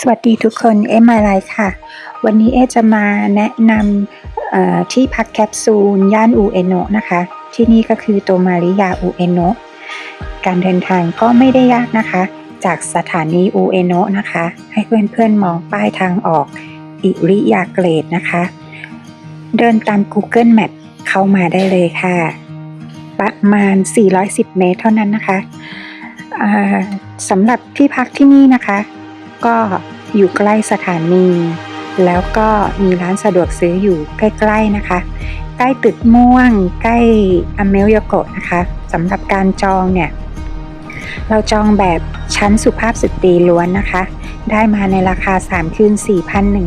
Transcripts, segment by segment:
สวัสดีทุกคนเอ็มาไลท์ค่ะ วันนี้เอจะมาแนะนำที่พักแคปซูลย่านอูเอโนะนะคะ ที่นี่ก็คือโตมาริยาอูเอโนะการเดินทางก็ไม่ได้ยากนะคะ จากสถานีอูเอโนะนะคะ ให้เพื่อนๆมองป้ายทางออกอิริยาเกรดนะคะ เดินตาม Google Map เข้ามาได้เลยค่ะ ประมาณ 410 เมตรเท่านั้นนะคะสำหรับที่พักที่นี่นะคะ ก็อยู่ใกล้สถานี แล้วก็มีร้านสะดวกซื้ออยู่ใกล้ ๆนะคะ ใกล้ตึกม่วง ใกล้อเมลโยโกะนะคะสำหรับการจองเนี่ย เราจองแบบชั้นสุภาพสตรีล้วนนะคะ ได้มาในราคา 3 คืน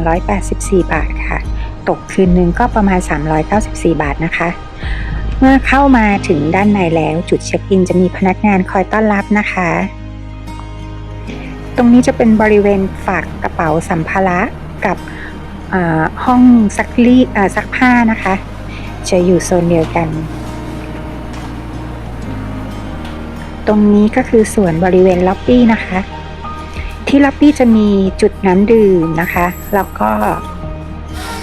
4,184 บาทค่ะ ตกคืนหนึ่งก็ประมาณ 394 บาทนะคะเมื่อเข้ามาถึงด้านในแล้วจุดเช็คอินจะมีพนักงานคอยต้อนรับนะคะ ตรงนี้จะเป็นบริเวณฝากกระเป๋าสัมภาระกับห้องซักลี่ซักผ้านะคะ จะอยู่โซนเดียวกัน ตรงนี้ก็คือส่วนบริเวณล็อบบี้นะคะ ที่ล็อบบี้จะมีจุดน้ำดื่มนะคะ แล้วก็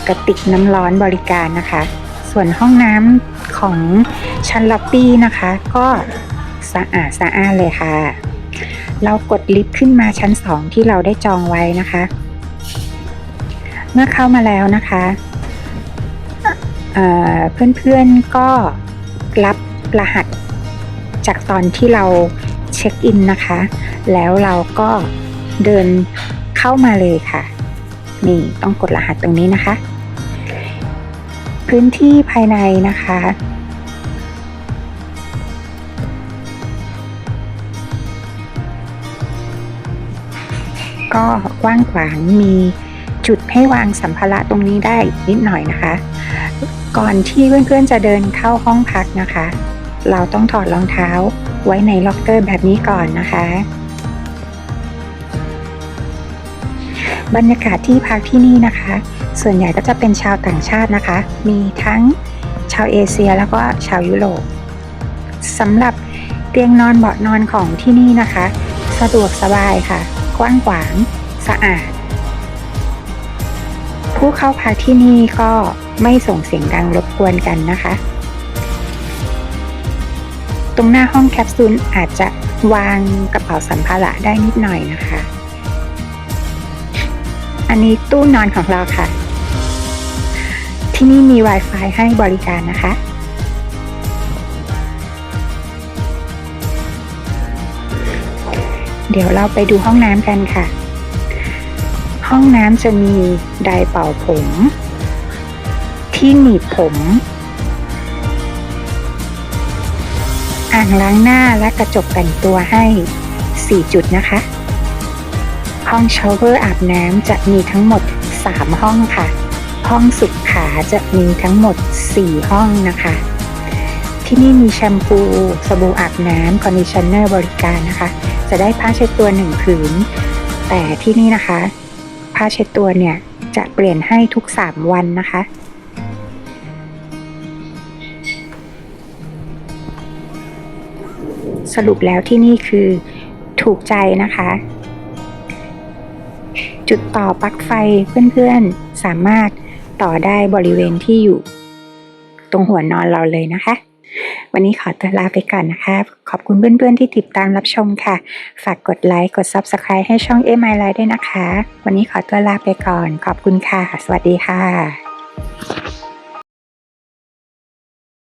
กระติกน้ำร้อนบริการนะคะ ส่วนห้องน้ำของชั้นล็อบบี้นะคะ ก็สะอาดสะอานเลยค่ะ เรากดลิฟต์ขึ้นมาชั้น 2 ที่เราได้จองไว้นะคะ เมื่อเข้ามาแล้วนะคะเเพื่อนๆก็รับรหัสจากตอนที่เราเช็คอินนะคะ แล้วเราก็เดินเข้ามาเลยค่ะ นี่ต้องกดรหัสตรงนี้นะคะ พื้นที่ภายในนะคะ ก็กว้างขวางมีจุดให้วางสัมภาระตรงนี้ได้นิดหน่อยนะคะ ก่อนที่เพื่อนๆจะเดินเข้าห้องพักนะคะ เราต้องถอดรองเท้าไว้ในล็อกเกอร์แบบนี้ก่อนนะคะ บรรยากาศที่พักที่นี่นะคะ ส่วนใหญ่ก็จะเป็นชาวต่างชาตินะคะ มีทั้งชาวเอเชียแล้วก็ชาวยุโรปสำหรับเตียงนอนเบาะนอนของที่นี่นะคะ สะดวกสบายค่ะ กว้างขวาง สะอาด ผู้เข้าพักที่นี่ก็ไม่ส่งเสียงดังรบกวนกันนะคะ ตรงหน้าห้องแคปซูลอาจจะวางกระเป๋าสัมภาระได้นิดหน่อยนะคะ อันนี้ตู้นอนของเราค่ะ ที่นี่มี Wi-Fi ให้บริการนะคะ เดี๋ยวเราไปดูห้องน้ำกันค่ะ ห้องน้ำจะมีไดร์เป่าผม ที่หนีบผม อ่างล้างหน้าและกระจกแต่งตัวให้ 4 จุดนะคะ ห้องชาวเวอร์อาบน้ำจะมีทั้งหมด 3 ห้องค่ะ ห้องสุขขาจะมีทั้งหมด 4 ห้องนะคะ ที่นี่มีแชมพู สบู่อาบน้ำคอนดิชเนอร์บริการนะคะ จะได้ผ้าเช็ดตัวหนึ่งผืน แต่ที่นี่นะคะ ผ้าเช็ดตัวเนี่ยจะเปลี่ยนให้ทุก 3 วันนะคะ สรุปแล้วที่นี่คือถูกใจนะคะ จุดต่อปลั๊กไฟเพื่อนๆสามารถต่อได้บริเวณที่อยู่ ตรงหัวนอนเราเลยนะคะ วันนี้ขอตัวลาไปก่อนนะคะ ขอบคุณเพื่อนๆที่ติดตามรับชมค่ะ ฝากกดไลค์ กด Subscribe ให้ช่องเอ็ม l i ด้วยนะคะ วันนี้ขอตัวลาไปก่อน ขอบคุณค่ะ สวัสดีค่ะ